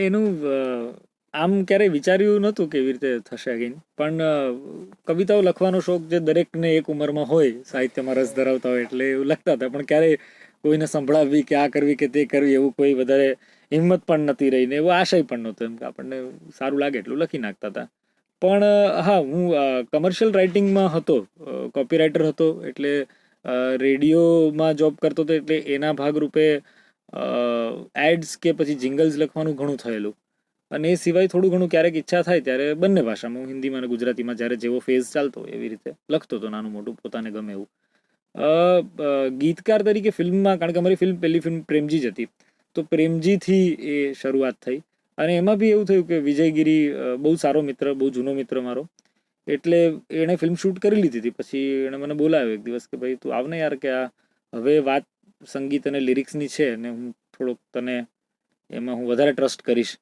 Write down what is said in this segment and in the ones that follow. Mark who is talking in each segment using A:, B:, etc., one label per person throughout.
A: એનું આમ ક્યારેય વિચાર્યું નહોતું કેવી રીતે થશે અગેન પણ કવિતાઓ લખવાનો શોખ જે દરેકને એક ઉંમરમાં હોય, સાહિત્યમાં રસ ધરાવતા હોય એટલે એવું લખતા હતા. પણ ક્યારેય કોઈને સંભળાવવી કે આ કરવી કે તે કરવી એવું કોઈ વધારે હિંમત પણ નથી રહીને એવો આશય પણ નહોતો એમ કે આપણને સારું લાગે એટલું લખી નાખતા હતા. પણ હા, હું કમર્શિયલ રાઇટિંગમાં હતો કોપીરાઇટર હતો એટલે રેડિયોમાં જોબ કરતો હતો એટલે એના ભાગરૂપે એડ્સ કે પછી જિંગલ્સ લખવાનું ઘણું થયેલું. અને એ સિવાય થોડું ઘણું ક્યારેક ઈચ્છા થાય ત્યારે બંને ભાષામાં. હું હિન્દીમાં અને ગુજરાતીમાં જ્યારે જેવો ફેઝ ચાલતો એવી રીતે લખતો હતો નાનું મોટું, પોતાને ગમે એવું. ગીતકાર તરીકે ફિલ્મમાં, કારણ કે અમારી ફિલ્મ, પહેલી ફિલ્મ પ્રેમજી જ હતી. તો પ્રેમજીથી એ શરૂઆત થઈ. અને એમાં બી એવું થયું કે વિજયગીરી બહુ સારો મિત્ર, બહુ જૂનો મિત્ર મારો. એટલે એણે ફિલ્મ શૂટ કરી લીધી હતી. પછી એણે મને બોલાવ્યો એક દિવસ કે ભાઈ તું આવને યાર કે આ હવે વાત સંગીત અને લિરિક્સની છે અને હું થોડોક તને એમાં હું વધારે ટ્રસ્ટ કરીશ.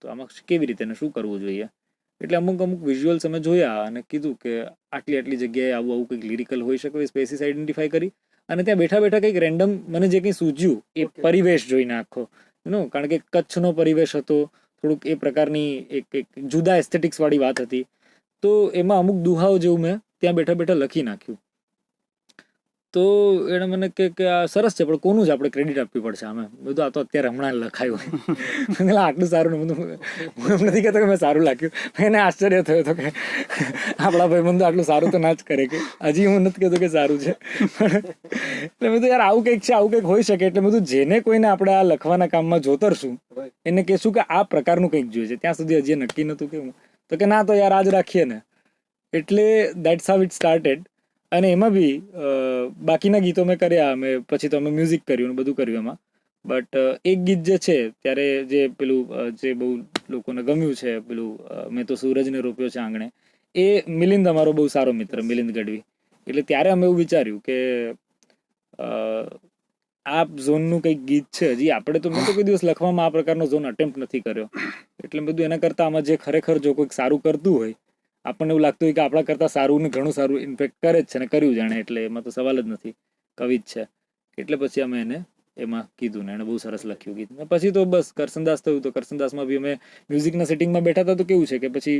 A: તો આમાં કેવી રીતે શું કરવું જોઈએ? એટલે અમુક અમુક વિઝ્યુઅલ્સ અમે જોયા અને કીધું કે આટલી આટલી જગ્યાએ આવું આવું કંઈક લિરિકલ હોઈ શકે સ્પેસિસ સ્પેસીસ આઈડેન્ટિફાઈ કરી અને ત્યાં બેઠા બેઠા કંઈક રેન્ડમ મને જે કંઈ સૂજ્યું એ પરિવેશ જોઈને આખો. નો કારણ કે કચ્છનો પરિવેશ હતો થોડુંક એ પ્રકારની એક એક જુદા એસ્થેટિક્સવાળી વાત હતી. તો એમાં અમુક દુહાઓ જેવું મેં ત્યાં બેઠા બેઠા લખી નાખ્યું. તો એણે મને કે કે આ સરસ છે, પણ કોનું જ આપણે ક્રેડિટ આપવી પડશે આમે બધું આ તો અત્યારે હમણાં લખાયું. મેં આટલું સારું ને? બધું હું એમ નથી કહેતો કે મેં સારું લાગ્યું એને આશ્ચર્ય થયો હતો કે આપણા ભાઈ બંધુ આટલું સારું તો ના જ કરે કે હજી હું નથી કહેતો કે સારું છે. એટલે મેં તો યાર, આવું કંઈક છે, આવું કંઈક હોઈ શકે. એટલે બધું જેને કોઈને આપણે આ લખવાના કામમાં જોતરશું, એને કહેશું કે આ પ્રકારનું કંઈક જોઈએ છે. ત્યાં સુધી હજી નક્કી નહોતું કેવું તો કે, ના તો યાર, આજ રાખીએ ને. એટલે દેટ્સ હાવ ઇટ સ્ટાર્ટેડ અને એમાં બી બાકીના ગીતો મેં કર્યા, અમે પછી તો અમે મ્યુઝિક કર્યું બધું કર્યું એમાં. બટ એક ગીત જે છે, ત્યારે જે પેલું જે બહુ લોકોને ગમ્યું છે, પેલું મેં તો સૂરજને રોપ્યો છે આંગણે, એ મિલિંદ અમારો બહુ સારો મિત્ર, મિલિંદ ગઢવી. એટલે ત્યારે અમે એવું વિચાર્યું કે આ ઝોનનું કંઈક ગીત છે. હજી આપણે તો મેં તો કોઈ દિવસ લખવામાં આ પ્રકારનો ઝોન અટેમ્પ્ટ નથી કર્યો. એટલે બધું એના કરતાં આમાં જે ખરેખર જો કોઈક સારું કરતું હોય આપણને એવું લાગતું હોય કે આપણા કરતાં સારું ને ઘણું સારું ઇન્ફેક્ટ કરે જ છે ને કર્યું જાણે એટલે એમાં તો સવાલ જ નથી. કવિ જ છે. એટલે પછી અમે એને એમાં કીધું ને એણે બહુ સરસ લખ્યું ગીત. ને પછી તો બસ કરસનદાસ થયું તો કરસનદાસમાં બી અમે મ્યુઝિકના સેટિંગમાં બેઠા હતા તો કેવું છે કે પછી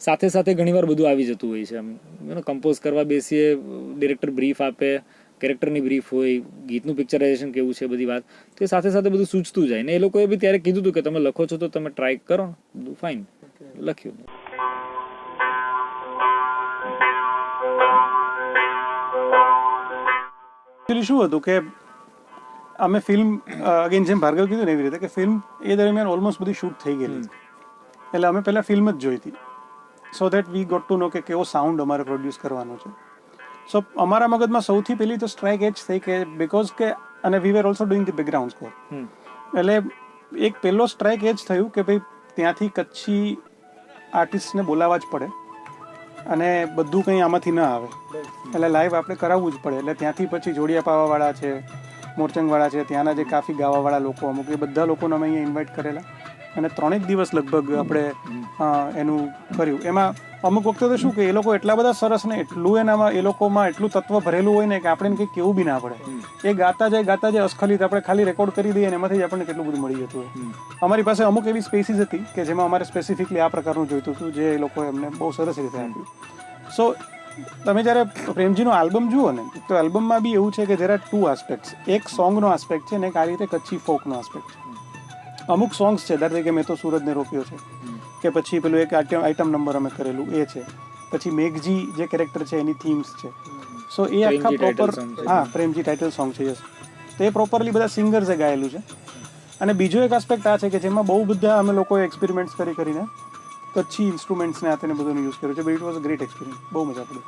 A: સાથે સાથે ઘણીવાર બધું આવી જતું હોય છે. એમ કમ્પોઝ કરવા બેસીએ ડિરેક્ટર બ્રીફ આપે કેરેક્ટરની બ્રીફ હોય ગીતનું પિક્ચરાઇઝેશન કેવું છે બધી વાત તો એ સાથે સાથે બધું સૂચતું જાય. ને એ લોકોએ બી ત્યારે કીધું હતું કે તમે લખો છો તો તમે ટ્રાય કરો બધું ફાઇન લખ્યું.
B: એકચ્યુઅલી શું હતું કે અમે ફિલ્મ અગેન જેમ ભાર્ગવ કીધું ને એવી રીતે કે ફિલ્મ એ દરમિયાન ઓલમોસ્ટ બધી શૂટ થઈ ગયેલી એટલે અમે પહેલાં ફિલ્મ જ જોઈ હતી. So that we got to know કે કેવો સાઉન્ડ અમારે પ્રોડ્યુસ કરવાનો છે. સો અમારા મગજમાં સૌથી પહેલી તો સ્ટ્રાઇક એ જ થઈ કે બિકોઝ કે અને we were also doing the background score એટલે એક પહેલો સ્ટ્રાઇક એ જ થયું કે ભાઈ ત્યાંથી કચ્છી આર્ટિસ્ટને બોલાવવા જ પડે. અને બધું કંઈ આમાંથી ન આવે. એટલે લાઈવ આપણે કરાવવું જ પડે. એટલે ત્યાંથી પછી જોડિયા પાવાવાળા છે, મોરચંગવાળા છે, ત્યાંના જે કાફી ગાવાવાળા લોકો અમુક, એ બધા લોકોને અમે અહીંયા ઇન્વાઇટ કરેલા. અને ત્રણેક દિવસ લગભગ આપણે એનું કર્યું. એમાં અમુક વખતે તો શું કે એ લોકો એટલા બધા સરસ ને એટલું એનામાં એ લોકોમાં એટલું તત્વ ભરેલું હોય ને કે આપણે કંઈ કેવું બી ના પડે. એ ગાતા જાય ગાતા જાય અસ્ખલિત આપણે ખાલી રેકોર્ડ કરી દઈએ ને એમાંથી જ આપણને કેટલું બધું મળી જતું હોય. અમારી પાસે અમુક એવી સ્પેસીસ હતી કે જેમાં અમારે સ્પેસિફિકલી આ પ્રકારનું જોઈતું હતું જે એ લોકોએ અમને બહુ સરસ રીતે આપ્યું. સો તમે જ્યારે પ્રેમજીનો આલ્બમ જુઓ ને તો આલ્બમમાં બી એવું છે કે જરા ટુ આસ્પેક્ટ્સ એક સોંગનો આસ્પેક્ટ છે ને એક આ રીતે કચ્છી ફોકનો આસ્પેક્ટ છે. અમુક સોંગ્સ છે. ધારો કે મેં તો સુરતને રોપ્યો છે. કે પછી પેલું એક આઈટમ આઈટમ નંબર અમે કરેલું એ છે. પછી મેઘજી જે કેરેક્ટર છે એની થીમ્સ છે. સો એ આખા પ્રોપર હા પ્રેમજી ટાઇટલ સોંગ છે યસ તો એ પ્રોપરલી બધા સિંગર્સે ગાયેલું છે. અને બીજો એક આસ્પેક્ટ આ છે કે જેમાં બહુ બધા અમે લોકોએ એક્સપેરિમેન્ટ્સ કરી કરીને કચ્છી ઇન્સ્ટ્રુમેન્ટ્સને આ તેને બધું યુઝ કર્યું છે. But it was a great experience બહુ મજા પડી.